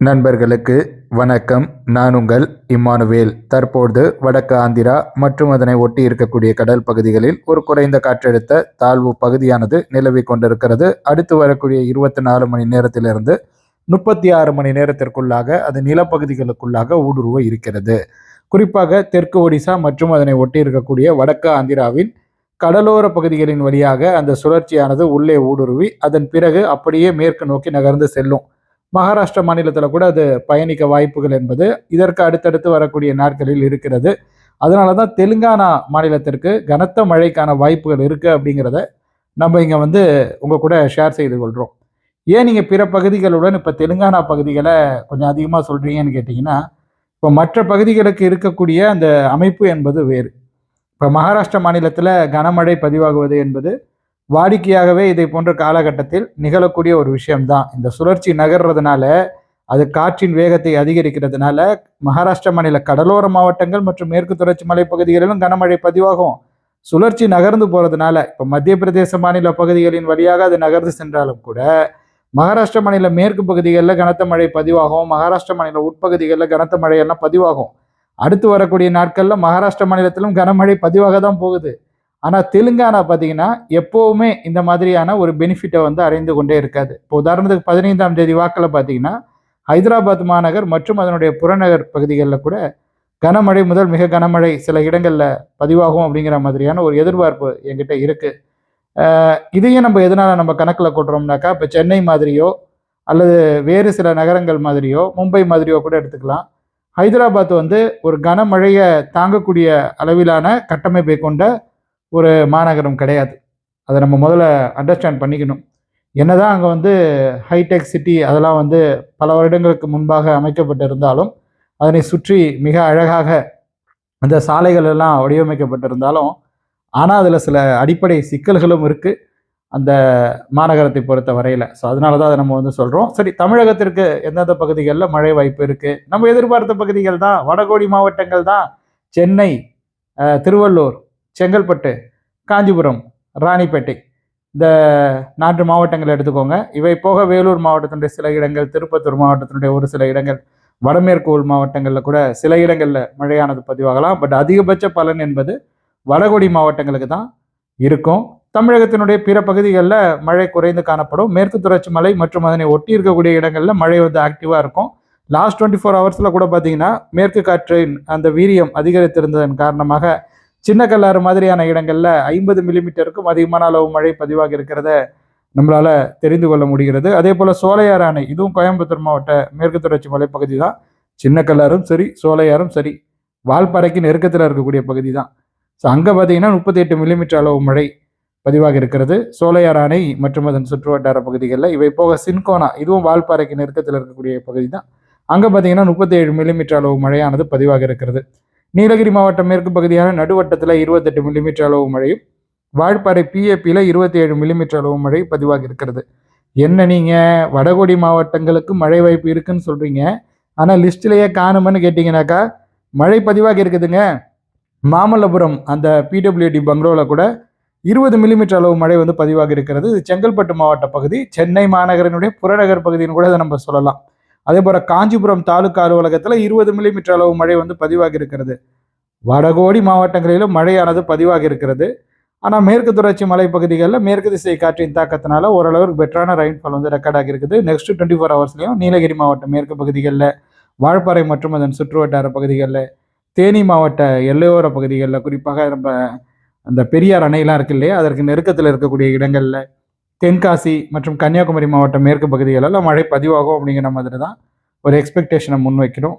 நண்பர்களுக்கு வணக்கம். நான் உங்கள் இம்மானுவேல். தற்பொழுது வடக்கு ஆந்திரா மற்றும் அதனை ஒட்டி இருக்கக்கூடிய கடல் பகுதிகளில் ஒரு குறைந்த காற்றழுத்த தாழ்வு பகுதியானது நிலவி கொண்டிருக்கிறது. அடுத்து வரக்கூடிய இருபத்தி நாலு மணி நேரத்திலிருந்து முப்பத்தி ஆறு மணி நேரத்திற்குள்ளாக அது நிலப்பகுதிகளுக்குள்ளாக ஊடுருவ இருக்கிறது. குறிப்பாக தெற்கு ஒடிசா மற்றும் அதனை ஒட்டி இருக்கக்கூடிய வடக்கு ஆந்திராவின் கடலோர பகுதிகளின் வழியாக அந்த சுழற்சியானது உள்ளே ஊடுருவி அதன் பிறகு அப்படியே மேற்கு நோக்கி நகர்ந்து செல்லும் மகாராஷ்டிரா மாநிலத்தில் கூட அது பயணிக்க வாய்ப்புகள் என்பது இதற்கு அடுத்தடுத்து வரக்கூடிய நாட்களில் இருக்கிறது. அதனால தான் தெலுங்கானா மாநிலத்திற்கு கனத்த மழைக்கான வாய்ப்புகள் இருக்குது அப்படிங்கிறத நம்ம இங்கே வந்து உங்கள் கூட ஷேர் செய்து கொள்கிறோம் ஏன் நீங்கள் பிற பகுதிகளுடன் இப்போ தெலுங்கானா பகுதிகளை கொஞ்சம் அதிகமாக சொல்கிறீங்கன்னு கேட்டிங்கன்னா இப்போ மற்ற பகுதிகளுக்கு இருக்கக்கூடிய அந்த அமைப்பு என்பது வேறு. இப்போ மகாராஷ்டிரா மாநிலத்தில் கனமழை பதிவாகுவது என்பது வாடிக்கையாகவே இதை போன்ற காலகட்டத்தில் நிகழக்கூடிய ஒரு விஷயம்தான். இந்த சுழற்சி நகர்றதுனால அது காற்றின் வேகத்தை அதிகரிக்கிறதுனால மகாராஷ்டிரா மாநில கடலோர மாவட்டங்கள் மற்றும் மேற்கு தொடர்ச்சி மலைப்பகுதிகளிலும் கனமழை பதிவாகும். சுழற்சி நகர்ந்து போறதுனால இப்போ மத்திய பிரதேச மாநில பகுதிகளின் வழியாக அது நகர்ந்து சென்றாலும் கூட மகாராஷ்டிரா மாநில மேற்கு பகுதிகளில் கனத்த மழை பதிவாகும். மகாராஷ்டிரா மாநில உட்பகுதிகளில் கனத்த மழையெல்லாம் பதிவாகும். அடுத்து வரக்கூடிய நாட்களில் மகாராஷ்டிரா மாநிலத்திலும் கனமழை பதிவாக தான் போகுது. ஆனால் தெலுங்கானா பார்த்தீங்கன்னா எப்போவுமே இந்த மாதிரியான ஒரு பெனிஃபிட்டை வந்து அடைந்து கொண்டே இருக்காது. இப்போ உதாரணத்துக்கு பதினைந்தாம் தேதி வாக்கில் பார்த்தீங்கன்னா ஹைதராபாத் மாநகர் மற்றும் அதனுடைய புறநகர் பகுதிகளில் கூட கனமழை முதல் மிக கனமழை சில இடங்களில் பதிவாகும் அப்படிங்கிற மாதிரியான ஒரு எதிர்பார்ப்பு என்கிட்ட இருக்குது இதையும் நம்ம எதனால் நம்ம கணக்கில் கொட்டுறோம்னாக்கா இப்போ சென்னை மாதிரியோ அல்லது வேறு சில நகரங்கள் மாதிரியோ மும்பை மாதிரியோ கூட எடுத்துக்கலாம். ஹைதராபாத் வந்து ஒரு கனமழையை தாங்கக்கூடிய அளவிலான கட்டமைப்பை கொண்ட ஒரு மாநகரம் கிடையாது. அதை நம்ம முதல்ல அண்டர்ஸ்டாண்ட் பண்ணிக்கணும். என்னதான் அங்கே வந்து ஹைடெக் சிட்டி அதெல்லாம் வந்து பல வருடங்களுக்கு முன்பாக அமைக்கப்பட்டிருந்தாலும் அதனை சுற்றி மிக அழகாக அந்த சாலைகள் எல்லாம் வடிவமைக்கப்பட்டிருந்தாலும் ஆனால் அதில் சில அடிப்படை சிக்கல்களும் இருக்குது அந்த மாநகரத்தை பொறுத்த வரையில். ஸோ அதனால தான் அதை நம்ம வந்து சொல்கிறோம் சரி தமிழகத்திற்கு எந்தெந்த பகுதிகளில் மழை வாய்ப்பு இருக்குது நம்ம எதிர்பார்த்த பகுதிகள் தான் வடகோடி மாவட்டங்கள் தான் சென்னை திருவள்ளூர் செங்கல்பட்டு காஞ்சிபுரம் ராணிப்பேட்டை. இந்த நான்கு மாவட்டங்கள் எடுத்துக்கோங்க. இவை போக வேலூர் மாவட்டத்தினுடைய சில இடங்கள் திருப்பத்தூர் மாவட்டத்தினுடைய ஒரு சில இடங்கள் வடமேற்கு உள் மாவட்டங்களில் கூட சில இடங்களில் மழையானது பதிவாகலாம். பட் அதிகபட்ச பலன் என்பது வடகொடி மாவட்டங்களுக்கு தான் இருக்கும். தமிழகத்தினுடைய பிற பகுதிகளில் மழை குறைந்து காணப்படும். மேற்கு தொடர்ச்சி மலை மற்றும் அதனை ஒட்டி இருக்கக்கூடிய இடங்களில் மழை வந்து ஆக்டிவாக இருக்கும். லாஸ்ட் டுவெண்ட்டி ஃபோர் ஹவர்ஸில் கூட பார்த்தீங்கன்னா மேற்கு காற்றின் அந்த வீரியம் அதிகரித்திருந்ததன் காரணமாக சின்ன கல்லாறு மாதிரியான இடங்களில் ஐம்பது மில்லிமீட்டருக்கும் அதிகமான அளவு மழை பதிவாக இருக்கிறத நம்மளால் தெரிந்து கொள்ள முடிகிறது. அதே போல் சோலையாறு அணை இதுவும் கோயம்புத்தூர் மாவட்ட மேற்கு தொடர்ச்சி மலைப்பகுதி தான். சின்ன கல்லாரும் சரி சோலையாரும் சரி வால்பாறைக்கு நெருக்கத்தில் இருக்கக்கூடிய பகுதி தான். ஸோ அங்கே பார்த்தீங்கன்னா முப்பத்தி எட்டு மில்லிமீட்டர் அளவு மழை பதிவாக இருக்கிறது. சோலையார் அணை மற்றும் அதன் சுற்றுவட்டார பகுதிகளில் இவை போக சின்கோனா இதுவும் வால்பாறைக்கு நெருக்கத்தில் இருக்கக்கூடிய பகுதி தான். அங்கே பார்த்தீங்கன்னா முப்பத்தி ஏழு மில்லிமீட்டர் அளவு மழையானது பதிவாக இருக்கிறது. நீலகிரி மாவட்டம் மேற்கு பகுதியான நடுவட்டத்தில் இருபத்தெட்டு மில்லிமீட்டர் அளவு மழையும் வால்பாறை பிஏபியில் இருபத்தி ஏழு மில்லிமீட்டர் அளவு மழை பதிவாகி இருக்கிறது. என்ன நீங்கள் வடகொடி மாவட்டங்களுக்கு மழை வாய்ப்பு இருக்குன்னு சொல்கிறீங்க ஆனால் லிஸ்ட்லேயே காணுமன்னு கேட்டிங்கனாக்கா மழை பதிவாகி இருக்குதுங்க. மாமல்லபுரம் அந்த பிடபிள்யூடி பங்களோவில் கூட இருபது மில்லிமீட்டர் அளவு மழை வந்து பதிவாகி இருக்கிறது. இது செங்கல்பட்டு மாவட்ட பகுதி. சென்னை மாநகரனுடைய புறநகர் பகுதின்னு கூட இதை நம்ம சொல்லலாம். அதே போல் காஞ்சிபுரம் தாலுகா அலுவலகத்தில் இருபது மில்லிமீட்டர் அளவு மழை வந்து பதிவாகி இருக்கிறது. வடகோடி மாவட்டங்களிலும் மழையானது பதிவாகி இருக்கிறது. ஆனால் மேற்கு தொடர்ச்சி மலைப்பகுதிகளில் மேற்கு திசை காற்றின் தாக்கத்தினால ஓரளவுக்கு பெட்டரான ரெயின்ஃபால் வந்து ரெக்கார்ட் ஆகியிருக்குது நெக்ஸ்ட் டுவெண்ட்டி ஃபோர் ஹவர்ஸ்லையும் நீலகிரி மாவட்டம் மேற்கு பகுதிகளில் வால்பாறை மற்றும் அதன் சுற்றுவட்டார பகுதிகளில் தேனி மாவட்ட எல்லையோர பகுதிகளில் குறிப்பாக நம்ம அந்த பெரியார் அணையெல்லாம் இருக்கு இல்லையா? அதற்கு நெருக்கத்தில் இருக்கக்கூடிய இடங்களில் தென்காசி மற்றும் கன்னியாகுமரி மாவட்ட மேற்கு பகுதிகளெல்லாம் மழை பதிவாகும் அப்படிங்கிற மாதிரி தான் ஒரு எக்ஸ்பெக்டேஷனை முன்வைக்கிறோம்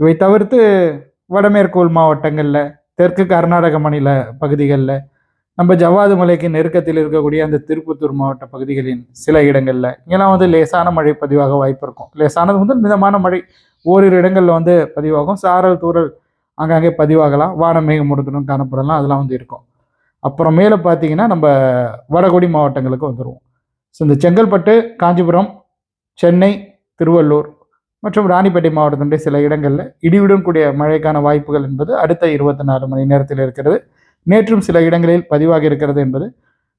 இவை தவிர்த்து வடமேற்கு உள் மாவட்டங்களில் தெற்கு கர்நாடக மாநில பகுதிகளில் நம்ம ஜவ்வாது மலைக்கு நெருக்கத்தில் இருக்கக்கூடிய அந்த திருப்பத்தூர் மாவட்ட பகுதிகளின் சில இடங்களில் இங்கெல்லாம் வந்து லேசான மழை பதிவாக வாய்ப்பு இருக்கும். லேசானது வந்து மிதமான மழை ஓரிரு இடங்களில் வந்து பதிவாகும். சாரல் தூரல் அங்கங்கே பதிவாகலாம். வானம் மேகமூட்டத்துடன் காணப்படலாம். அதெல்லாம் வந்து இருக்கும். அப்புறம் மேலே பார்த்தீங்கன்னா நம்ம வடகொடி மாவட்டங்களுக்கு வந்துடுவோம் ஸோ இந்த செங்கல்பட்டு காஞ்சிபுரம் சென்னை திருவள்ளூர் மற்றும் ராணிப்பேட்டை மாவட்டத்தினுடைய சில இடங்களில் இடியுடன் கூடிய மழைக்கான வாய்ப்புகள் என்பது அடுத்த இருபத்தி நாலு மணி நேரத்தில் இருக்கிறது. நேற்றும் சில இடங்களில் பதிவாகி இருக்கிறது என்பது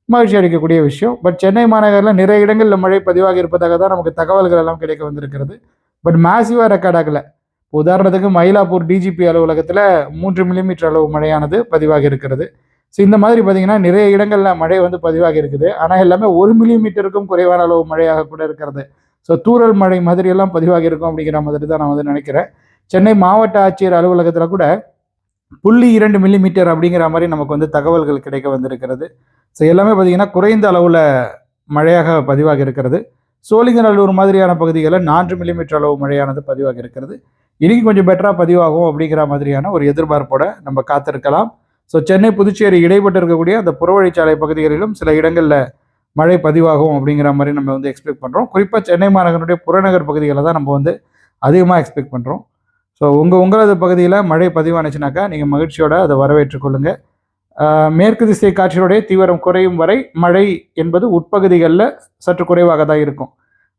மகிழ்ச்சி அளிக்கக்கூடிய விஷயம். பட் சென்னை மாநகரில் நிறைய இடங்களில் மழை பதிவாக இருப்பதாக தான் நமக்கு தகவல்கள் எல்லாம் கிடைக்க வந்திருக்கிறது. பட் மேசிவாக ரெக்கார்ட் ஆகலை. உதாரணத்துக்கு மயிலாப்பூர் டிஜிபி அலுவலகத்தில் மூன்று மில்லிமீட்டர் அளவு மழையானது பதிவாகி இருக்கிறது. ஸோ இந்த மாதிரி பார்த்தீங்கன்னா நிறைய இடங்களில் மழை வந்து பதிவாகி இருக்குது. ஆனால் எல்லாமே ஒரு மில்லிமீட்டருக்கும் குறைவான அளவு மழையாக கூட இருக்கிறது. ஸோ தூரல் மழை மாதிரி எல்லாம் பதிவாகி இருக்கும் அப்படிங்கிற மாதிரி தான் நான் வந்து நினைக்கிறேன். சென்னை மாவட்ட ஆட்சியர் அலுவலகத்தில் கூட புள்ளி இரண்டு மில்லிமீட்டர் அப்படிங்கிற மாதிரி நமக்கு வந்து தகவல்கள் கிடைக்க வந்திருக்கிறது. ஸோ எல்லாமே பார்த்தீங்கன்னா குறைந்த அளவில் மழையாக பதிவாக இருக்கிறது. சோழிங்கநல்லூர் மாதிரியான பகுதிகளில் நான்கு மில்லிமீட்டர் அளவு மழையானது பதிவாக இருக்கிறது. இன்னைக்கு கொஞ்சம் பெட்டராக பதிவாகும் அப்படிங்கிற மாதிரியான ஒரு எதிர்பார்ப்போட நம்ம காத்திருக்கலாம். ஸோ சென்னை புதுச்சேரி இடைப்பட்டு இருக்கக்கூடிய அந்த புறவழிச்சாலை பகுதிகளிலும் சில இடங்களில் மழை பதிவாகும் அப்படிங்கிற மாதிரி நம்ம வந்து எக்ஸ்பெக்ட் பண்ணுறோம் குறிப்பாக சென்னை மாநகரனுடைய புறநகர் பகுதிகளை தான் நம்ம வந்து அதிகமாக எக்ஸ்பெக்ட் பண்ணுறோம் ஸோ உங்கள் உங்களது பகுதியில் மழை பதிவானுச்சுனாக்கா நீங்கள் மகிழ்ச்சியோடு அதை வரவேற்றுக்கொள்ளுங்கள் மேற்கு திசை காற்றினுடைய தீவிரம் குறையும் வரை மழை என்பது உட்பகுதிகளில் சற்று குறைவாக தான் இருக்கும்.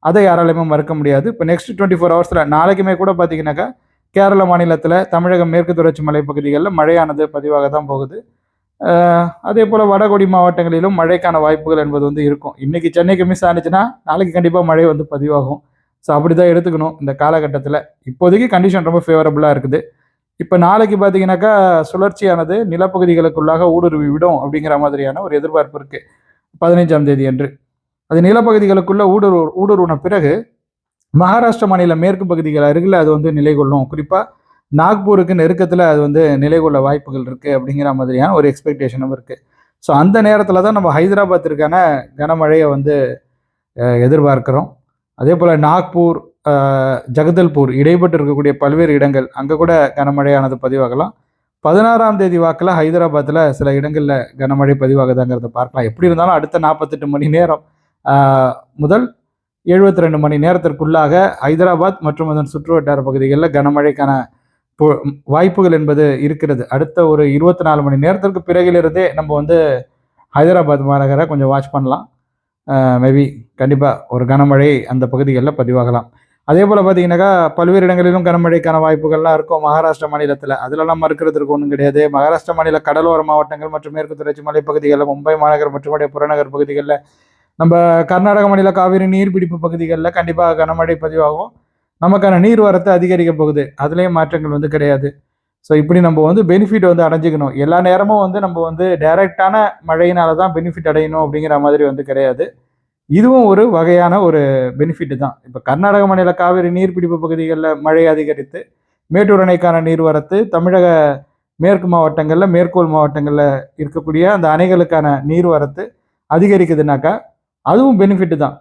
அதை யாராலையுமே மறுக்க முடியாது. இப்போ நெக்ஸ்ட் டுவெண்ட்டி ஃபோர் ஹவர்ஸில் நாளைக்குமே கூட பார்த்தீங்கன்னாக்கா கேரள மாநிலத்தில் தமிழகம் மேற்கு தொடர்ச்சி மலை பகுதிகளில் மழையானது பதிவாக தான் போகுது அதே போல் வடகொடி மாவட்டங்களிலும் மழைக்கான வாய்ப்புகள் என்பது வந்து இருக்கும். இன்றைக்கி சென்னைக்கு மிஸ் ஆனிச்சுன்னா நாளைக்கு கண்டிப்பாக மழை வந்து பதிவாகும். ஸோ அப்படி தான் எடுத்துக்கணும் இந்த காலகட்டத்தில். இப்போதைக்கு கண்டிஷன் ரொம்ப ஃபேவரபுளாக இருக்குது. இப்போ நாளைக்கு பார்த்தீங்கன்னாக்கா சுழற்சியானது நிலப்பகுதிகளுக்குள்ளாக ஊடுருவி விடும் அப்படிங்கிற மாதிரியான ஒரு எதிர்பார்ப்பு இருக்குது பதினைஞ்சாம் தேதி அன்று. அது நிலப்பகுதிகளுக்குள்ள ஊடுருவு ஊடுருவின பிறகு மகாராஷ்டிர மாநில மேற்கு பகுதிகள் அருகில் அது வந்து நிலை கொள்ளும். குறிப்பாக நாக்பூருக்கு நெருக்கத்தில் அது வந்து நிலை கொள்ள வாய்ப்புகள் இருக்குது அப்படிங்கிற மாதிரியான ஒரு எக்ஸ்பெக்டேஷனும் இருக்குது ஸோ அந்த நேரத்தில் தான் நம்ம ஹைதராபாத்திற்கான கனமழையை வந்து எதிர்பார்க்குறோம். அதே போல் நாக்பூர் ஜகதல்பூர் இடைப்பட்டு இருக்கக்கூடிய பல்வேறு இடங்கள் அங்கே கூட கனமழையானது பதிவாகலாம். பதினாறாம் தேதி வாக்கில் ஹைதராபாத்தில் சில இடங்களில் கனமழை பதிவாகுதாங்கிறத பார்க்கலாம். எப்படி இருந்தாலும் அடுத்த நாற்பத்தெட்டு மணி நேரம் முதல் எழுபத்தி ரெண்டு மணி நேரத்திற்குள்ளாக ஹைதராபாத் மற்றும் அதன் சுற்றுவட்டார பகுதிகளில் கனமழைக்கான வாய்ப்புகள் என்பது இருக்கிறது. அடுத்த ஒரு இருபத்தி நாலு மணி நேரத்திற்கு பிறகிலிருந்தே நம்ம வந்து ஹைதராபாத் மாநகரை கொஞ்சம் வாட்ச் பண்ணலாம். மேபி கண்டிப்பாக ஒரு கனமழை அந்த பகுதிகளில் பதிவாகலாம். அதே போல் பார்த்தீங்கன்னாக்கா பல்வேறு இடங்களிலும் கனமழைக்கான வாய்ப்புகள்லாம் இருக்கும். மகாராஷ்டிரா மாநிலத்தில் அதிலெல்லாம் மறுக்கிறதுக்கு ஒன்றும் கிடையாது. மகாராஷ்டிரா மாநில கடலோர மாவட்டங்கள் மற்றும் மேற்கு தொடர்ச்சி மலைப்பகுதிகளில் மும்பை மாநகர் மற்றும் புறநகர் பகுதிகளில் நம்ம கர்நாடக மாநில காவிரி நீர்பிடிப்பு பகுதிகளில் கண்டிப்பாக கனமழை பதிவாகும். நமக்கான நீர் வரத்து அதிகரிக்க போகுது. அதுலேயும் மாற்றங்கள் வந்து கிடையாது. ஸோ இப்படி நம்ம வந்து பெனிஃபிட் வந்து அடைஞ்சிக்கணும். எல்லா நேரமும் வந்து நம்ம வந்து டைரக்டான மழையினால தான் பெனிஃபிட் அடையணும் அப்படிங்கிற மாதிரி வந்து கிடையாது. இதுவும் ஒரு வகையான ஒரு பெனிஃபிட் தான். இப்போ கர்நாடக மாநில காவிரி நீர்பிடிப்பு பகுதிகளில் மழை அதிகரித்து மேட்டூர் அணைக்கான நீர்வரத்து தமிழக மேற்கு மாவட்டங்களில் மேற்கோள் மாவட்டங்களில் இருக்கக்கூடிய அந்த அணைகளுக்கான நீர்வரத்து அதிகரிக்குதுனாக்கா அதுவும் பெனிஃபிட் தான்.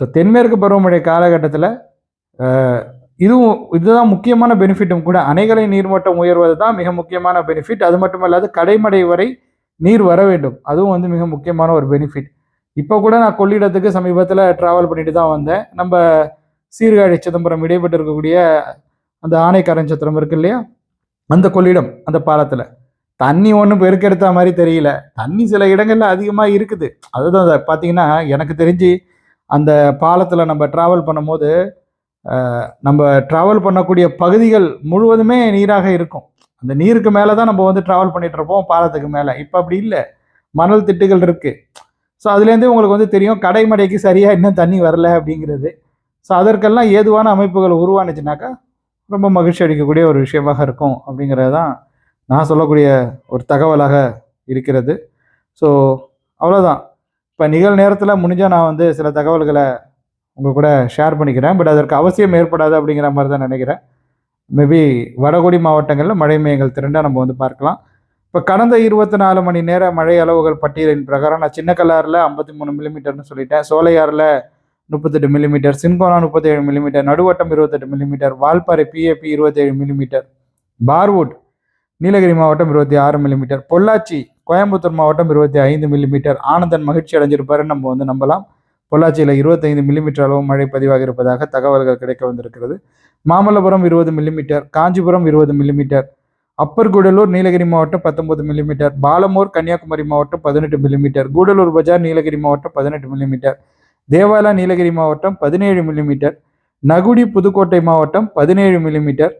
ஸோ தென்மேற்கு பருவமழை காலகட்டத்தில் இதுவும் இதுதான் முக்கியமான பெனிஃபிட்டும் கூட. அணைகளை நீர்மட்டம் உயர்வது தான் மிக முக்கியமான பெனிஃபிட் அது மட்டும் இல்லாது கடைமடை வரை நீர் வர வேண்டும். அதுவும் வந்து மிக முக்கியமான ஒரு பெனிஃபிட் இப்போ கூட நான் கொள்ளிடத்துக்கு சமீபத்தில் ட்ராவல் பண்ணிட்டு தான் வந்தேன். நம்ம சீர்காழி சிதம்பரம் இடைப்பட்டு இருக்கக்கூடிய அந்த ஆனைக்கரஞ்சத்திரம் இருக்கு இல்லையா? அந்த கொள்ளிடம் அந்த பாலத்தில். தண்ணி ஒன்றும் பெருக்கெடுத்த மாதிரி தெரியல. தண்ணி சில இடங்களில் அதிகமாக இருக்குது. அதுதான் பார்த்தீங்கன்னா எனக்கு தெரிஞ்சு அந்த பாலத்தில் நம்ம ட்ராவல் பண்ணும்போது நம்ம ட்ராவல் பண்ணக்கூடிய பகுதிகள் முழுவதுமே நீராக இருக்கும். அந்த நீருக்கு மேலே தான் நம்ம வந்து ட்ராவல் பண்ணிட்டு இருப்போம் பாலத்துக்கு மேலே. இப்போ அப்படி இல்லை. மணல் திட்டுகள் இருக்குது ஸோ அதுலேருந்தே உங்களுக்கு வந்து தெரியும் கடைமடைக்கு சரியாக இன்னும் தண்ணி வரல அப்படிங்கிறது. ஸோ அதற்கெல்லாம் ஏதுவான அமைப்புகள் உருவானுச்சுனாக்கா ரொம்ப மகிழ்ச்சி அளிக்கக்கூடிய ஒரு விஷயமாக இருக்கும் அப்படிங்கிறது தான் நான் சொல்லக்கூடிய ஒரு தகவலாக இருக்கிறது. ஸோ அவ்வளோதான் இப்போ நிகழ் நேரத்தில் முடிஞ்சால் நான் வந்து சில தகவல்களை உங்கள் கூட ஷேர் பண்ணிக்கிறேன். பட் அதற்கு அவசியம் ஏற்படாது அப்படிங்கிற மாதிரி தான் நினைக்கிறேன். மேபி வடகொடி மாவட்டங்களில் மழை மேயங்கள் திரண்டாக நம்ம வந்து பார்க்கலாம். இப்போ கடந்த இருபத்தி நாலு மணி நேர மழை அளவுகள் பட்டியலின் பிரகாரம் நான் சின்ன கல்லாரில் ஐம்பத்தி மூணு மில்லிமீட்டர்னு சொல்லிட்டேன். சோலையாறில் முப்பத்தெட்டு மில்லிமீட்டர் சின்கோனா முப்பத்தேழு மில்லிமீட்டர் நடுவட்டம் இருபத்தெட்டு மில்லிமீட்டர் வால்பாறை பிஏபி இருபத்தேழு மில்லிமீட்டர் பார்வுட் நீலகிரி மாவட்டம் இருபத்தி ஆறு மில்லிமீட்டர் பொள்ளாச்சி கோயம்புத்தூர் மாவட்டம் இருபத்தி ஐந்து மில்லிமீட்டர் ஆனந்தன் மகிழ்ச்சி அடைஞ்சிருப்பாருன்னு நம்ம வந்து நம்பலாம். பொள்ளாச்சியில் இருபத்தைந்து மில்லிமீட்டர் அளவு மழை பதிவாக இருப்பதாக தகவல்கள் கிடைக்க வந்திருக்கிறது. மாமல்லபுரம் இருபது மில்லிமீட்டர் காஞ்சிபுரம் இருபது மில்லிமீட்டர் அப்பர் கூடலூர் நீலகிரி மாவட்டம் பத்தொன்பது மில்லிமீட்டர் பாலமூர் கன்னியாகுமரி மாவட்டம் பதினெட்டு மில்லிமீட்டர் கூடலூர் பஜார் நீலகிரி மாவட்டம் பதினெட்டு மில்லிமீட்டர் தேவாலா நீலகிரி மாவட்டம் பதினேழு மில்லிமீட்டர் நகுடி புதுக்கோட்டை மாவட்டம் பதினேழு மில்லிமீட்டர்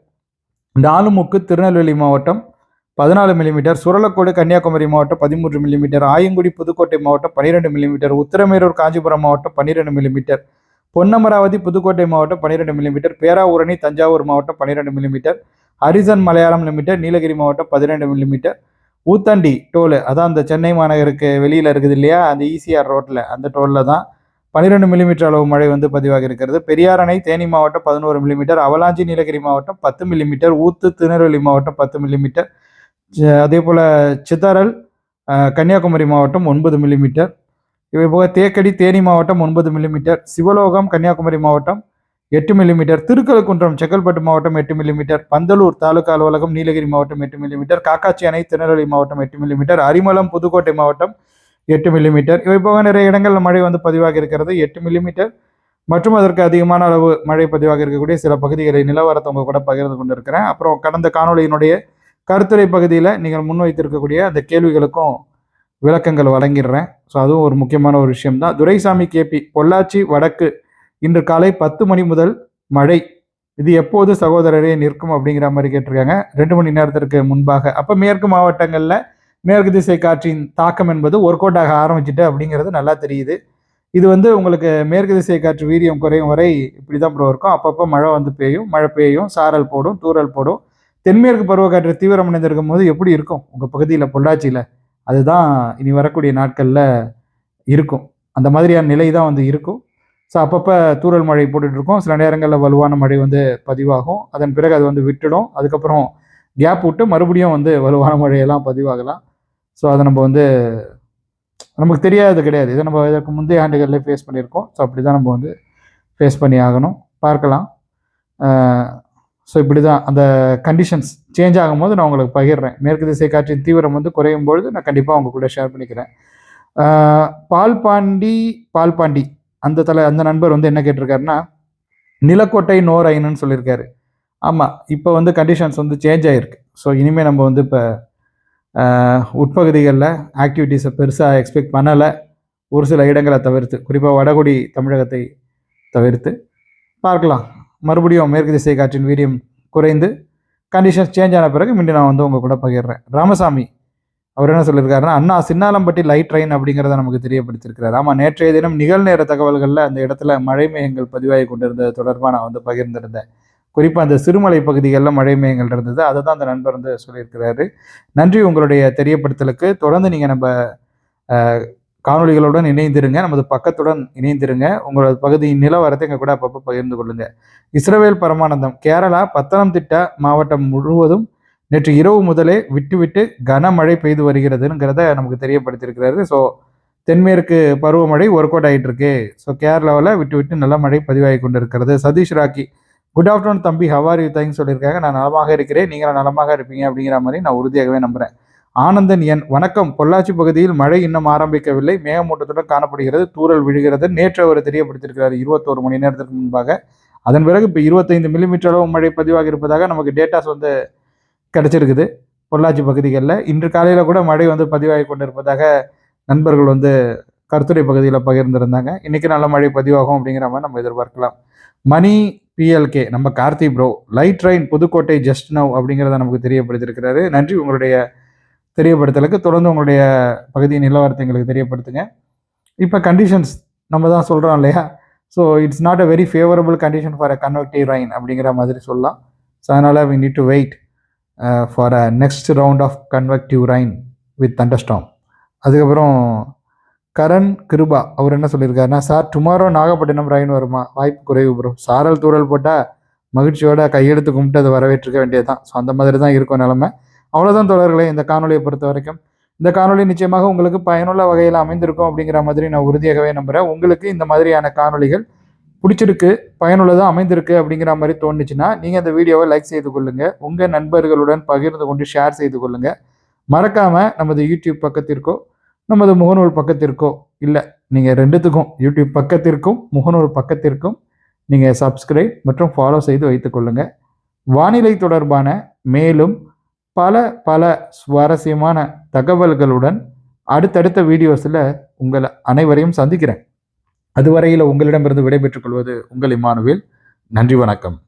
நாலுமுக்கு திருநெல்வேலி மாவட்டம் பதினாலு மில்லிமீட்டர் சுரலக்கோடு கன்னியாகுமரி மாவட்டம் பதிமூன்று மில்லிமீட்டர் ஆயங்குடி புதுக்கோட்டை மாவட்டம் பன்னிரெண்டு மில்லிமீட்டர் உத்திரமேரூர் காஞ்சிபுரம் மாவட்டம் பன்னிரெண்டு மில்லிமீட்டர் பொன்னமராவதி புதுக்கோட்டை மாவட்டம் பன்னிரெண்டு மில்லிமீட்டர் பேராவூரணி தஞ்சாவூர் மாவட்டம் பன்னிரெண்டு millimetre Harrison Malayalam limited Nilgiri மாவட்டம் பதினெண்டு மில்லிமீட்டர் ஊத்தண்டி டோலு அதான் அந்த சென்னை மாநகருக்கு வெளியில் இருக்குது இல்லையா? அந்த ஈசிஆர் ரோட்டில் அந்த டோலில் தான் பன்னிரெண்டு மில்லிமீட்டர் அளவு மழை வந்து பதிவாக இருக்கிறது. பெரியார் அணை தேனி மாவட்டம் பதினோரு மில்லிமீட்டர் அவலாஞ்சி நீலகிரி மாவட்டம் பத்து மில்லிமீட்டர் ஊத்து திருநெல்வேலி மாவட்டம் பத்து மில்லிமீட்டர் அதே போல் சித்தாரல் கன்னியாகுமரி மாவட்டம் ஒன்பது மில்லிமீட்டர் இவை போக தேக்கடி தேனி மாவட்டம் ஒன்பது மில்லிமீட்டர் சிவலோகம் கன்னியாகுமரி மாவட்டம் எட்டு மில்லிமீட்டர் திருக்கழுக்குன்றம் செங்கல்பட்டு மாவட்டம் எட்டு மில்லிமீட்டர் பந்தலூர் தாலுகா அலுவலகம் நீலகிரி மாவட்டம் எட்டு மில்லிமீட்டர் காக்காச்சி அணை திருநெல்வேலி மாவட்டம் எட்டு மில்லிமீட்டர் அரிமளம் புதுக்கோட்டை மாவட்டம் எட்டு மில்லிமீட்டர் இவை போக நிறைய இடங்களில் மழை வந்து பதிவாக இருக்கிறது. எட்டு மில்லிமீட்டர் மற்றும் அதற்கு அதிகமான அளவு மழை பதிவாக இருக்கக்கூடிய சில பகுதிகளை நிலவரத்தை உங்கள் கூட பகிர்ந்து கொண்டிருக்கிறேன். அப்புறம் கடந்த காணொலியினுடைய கருத்துரை பகுதியில் நீங்கள் முன்வைத்திருக்கக்கூடிய அந்த கேள்விகளுக்கும் விளக்கங்கள் வழங்கிடுறேன். ஸோ அதுவும் ஒரு முக்கியமான ஒரு விஷயம் தான் துரைசாமி கேபி பொள்ளாச்சி வடக்கு. இன்று காலை பத்து மணி முதல் மழை. இது எப்போது சகோதரரே நிற்கும் அப்படிங்கிற மாதிரி கேட்டிருக்காங்க. ரெண்டு மணி நேரத்திற்கு முன்பாக. அப்போ மேற்கு மாவட்டங்களில் மேற்கு திசை காற்றின் தாக்கம் என்பது ஒர்க் அவுட் ஆக ஆரம்பிச்சிட்டு அப்படிங்கிறது நல்லா தெரியுது. இது வந்து உங்களுக்கு மேற்கு திசை காற்று வீரியம் குறையும் வரை இப்படி தான் ப்ரோ இருக்கும். அப்பப்போ மழை வந்து பெய்யும் மழை பெய்யும் சாரல் போடும் தூறல் போடும். தென்மேற்கு பருவக்காற்று தீவிரம் அடைந்திருக்கும் போது எப்படி இருக்கும்? உங்கள் பகுதியில் பொள்ளாச்சியில் அதுதான் இனி வரக்கூடிய நாட்களில் இருக்கும். அந்த மாதிரியான நிலை தான் வந்து இருக்கும். ஸோ அப்பப்போ தூறல் மழை போட்டுட்ருக்கோம் சில நேரங்களில் வலுவான மழை வந்து பதிவாகும். அதன் பிறகு அது வந்து விட்டுடும். அதுக்கப்புறம் கேப் விட்டு மறுபடியும் வந்து வலுவான மழையெல்லாம் பதிவாகலாம். ஸோ அதை நம்ம வந்து நமக்கு தெரியாதது கிடையாது. இதை நம்ம இதற்கு முந்தைய ஆண்டுகளில் ஃபேஸ் பண்ணியிருக்கோம். ஸோ அப்படி தான் நம்ம வந்து ஃபேஸ் பண்ணி ஆகணும். பார்க்கலாம். ஸோ இப்படி தான் அந்த கண்டிஷன்ஸ் சேஞ்ச் ஆகும்போது நான் உங்களுக்கு பகிர்றேன். மேற்கு திசை காற்றின் தீவிரம் வந்து குறையும் பொழுது நான் கண்டிப்பாக உங்கள் கூட ஷேர் பண்ணிக்கிறேன். பால்பாண்டி பால்பாண்டி அந்த தலை அந்த நண்பர் வந்து என்ன கேட்டிருக்காருன்னா நிலக்கோட்டை நோர் ஐனுன்னு சொல்லியிருக்காரு. ஆமாம் இப்போ வந்து கண்டிஷன்ஸ் வந்து சேஞ்ச் ஆகிருக்கு ஸோ இனிமேல் நம்ம வந்து இப்போ உட்பகுதிகளில் ஆக்டிவிட்டீஸை பெருசாக எக்ஸ்பெக்ட் பண்ணலை. ஒரு சில இடங்களை தவிர்த்து குறிப்பாக வடகுடி தமிழகத்தை தவிர்த்து. பார்க்கலாம். மறுபடியும் மேற்கு திசை காற்றின் வீரியம் குறைந்து கண்டிஷன்ஸ் சேஞ்ச் ஆன பிறகு மீண்டும் நான் வந்து உங்கள் கூட பகிர்றேன். ராமசாமி அவர் என்ன சொல்லியிருக்காருன்னா அண்ணா சின்னாலம்பட்டி லைட் ட்ரெயின் அப்படிங்கிறத நமக்கு தெரியப்படுத்தியிருக்கிறார். ஆமாம் நேற்றைய தினம் நிகழ்நேர தகவல்களில் அந்த இடத்துல மழை மேகங்கள் பதிவாகி கொண்டிருந்தது தொடர்பாக நான் வந்து பகிர்ந்திருந்தேன். குறிப்பாக அந்த சிறுமலை பகுதிகளில் மழை மேகங்கள் இருந்தது. அதை தான் அந்த நண்பர் வந்து சொல்லியிருக்கிறாரு. நன்றி உங்களுடைய தெரியப்படுத்தலுக்கு. தொடர்ந்து நீங்கள் நம்ம காணொலிகளுடன் காணொளிகளுடன் இணைந்திருங்க. நமது பக்கத்துடன் இணைந்திருங்க. உங்களோட பகுதியின் நிலவரத்தை எங்கள் கூட அப்பப்போ பகிர்ந்து கொள்ளுங்க. இஸ்ரவேல் பரமானந்தம் கேரளா பத்தனம்திட்டா மாவட்டம் முழுவதும் நேற்று இரவு முதலே விட்டு விட்டு கனமழை பெய்து வருகிறதுங்கிறத நமக்கு தெரியப்படுத்தியிருக்கிறாரு. ஸோ தென்மேற்கு பருவமழை ஒர்க் அவுட் ஆகிட்டு இருக்கு ஸோ கேரளாவில் விட்டு விட்டு நல்ல மழை பதிவாகி கொண்டிருக்கிறது. சதீஷ் ராக்கி குட் ஆஃப்டர்நூன் தம்பி. ஹவார் யூ தேங்க்ஸ் சொல்லியிருக்காங்க. நான் நலமாக இருக்கிறேன். நீங்கள் நலமாக இருப்பீங்க அப்படிங்கிற மாதிரி நான் உறுதியாகவே நம்புகிறேன் ஆனந்தன் என். வணக்கம். பொள்ளாச்சி பகுதியில் மழை இன்னும் ஆரம்பிக்கவில்லை. மேகமூட்டத்துடன் காணப்படுகிறது. தூறல் விழுகிறது. நேற்று அவர் தெரியப்படுத்தியிருக்கிறார். இருபத்தோரு மணி நேரத்திற்கு முன்பாக. அதன் பிறகு இப்போ இருபத்தைந்து மில்லிமீட்டர் அளவு மழை பதிவாக இருப்பதாக நமக்கு டேட்டாஸ் வந்து கிடச்சிருக்குது. பொள்ளாச்சி பகுதிகளில். இன்று காலையில் கூட மழை வந்து பதிவாகி கொண்டிருப்பதாக நண்பர்கள் வந்து கருத்துரை பகுதியில் பகிர்ந்திருந்தாங்க. இன்னைக்கு நல்ல மழை பதிவாகும் அப்படிங்கிற மாதிரி நம்ம எதிர்பார்க்கலாம். மணி பிஎல்கே நம்ம Karthi bro light train Pudukkottai just now அப்படிங்கிறத நமக்கு தெரியப்படுத்தியிருக்கிறாரு. நன்றி உங்களுடைய தெரியப்படுத்தலுக்கு. தொடர்ந்து உங்களுடைய பகுதியின் நிலவரத்தை எங்களுக்கு தெரியப்படுத்துங்க. இப்போ கண்டிஷன்ஸ் நம்ம தான் சொல்கிறோம் இல்லையா? So it's not a very favourable condition for a convective rain அப்படிங்கிற மாதிரி சொல்லலாம். ஸோ அதனால் we need to wait for a next round of convective rain with thunderstorm அதுக்கப்புறம் கரண் கிருபா அவர் என்ன சொல்லியிருக்காருன்னா சார் டுமாரோ நாகப்பட்டினம் ரயின் வருமா? வாய்ப்பு குறைவு ப்ரோ சாரல் தூரல் போட்டால் மகிழ்ச்சியோட கையெழுத்து கும்பிட்டு அதை வரவேற்றுக்க வேண்டியது தான் ஸோ அந்த மாதிரி தான் இருக்கும் நிலமை. அவ்வளோதான் தொடர்களே இந்த காணொலியை பொறுத்த வரைக்கும். இந்த காணொளி நிச்சயமாக உங்களுக்கு பயனுள்ள வகையில் அமைந்திருக்கும் அப்படிங்கிற மாதிரி நான் உறுதியாகவே நம்புகிறேன் உங்களுக்கு இந்த மாதிரியான காணொளிகள் பிடிச்சிருக்கு பயனுள்ளதாக அமைந்திருக்கு அப்படிங்கிற மாதிரி தோணுச்சுன்னா நீங்கள் இந்த வீடியோவை லைக் செய்து கொள்ளுங்கள் உங்கள் நண்பர்களுடன் பகிர்ந்து கொண்டு ஷேர் செய்து கொள்ளுங்கள் மறக்காமல் நமது யூடியூப் பக்கத்திற்கோ நமது முகநூல் பக்கத்திற்கோ இல்லை நீங்கள் ரெண்டுத்துக்கும் யூடியூப் பக்கத்திற்கும் முகநூல் பக்கத்திற்கும் நீங்கள் சப்ஸ்கிரைப் மற்றும் ஃபாலோ செய்து வைத்துக்கொள்ளுங்கள் வானிலை தொடர்பான மேலும் பல பல சுவாரஸ்யமான தகவல்களுடன் அடுத்தடுத்த வீடியோஸில் உங்களை அனைவரையும் சந்திக்கிறேன். அதுவரையில் உங்களிடமிருந்து விடைபெற்றுக் கொள்வது உங்கள் இமானுவேல். நன்றி வணக்கம்.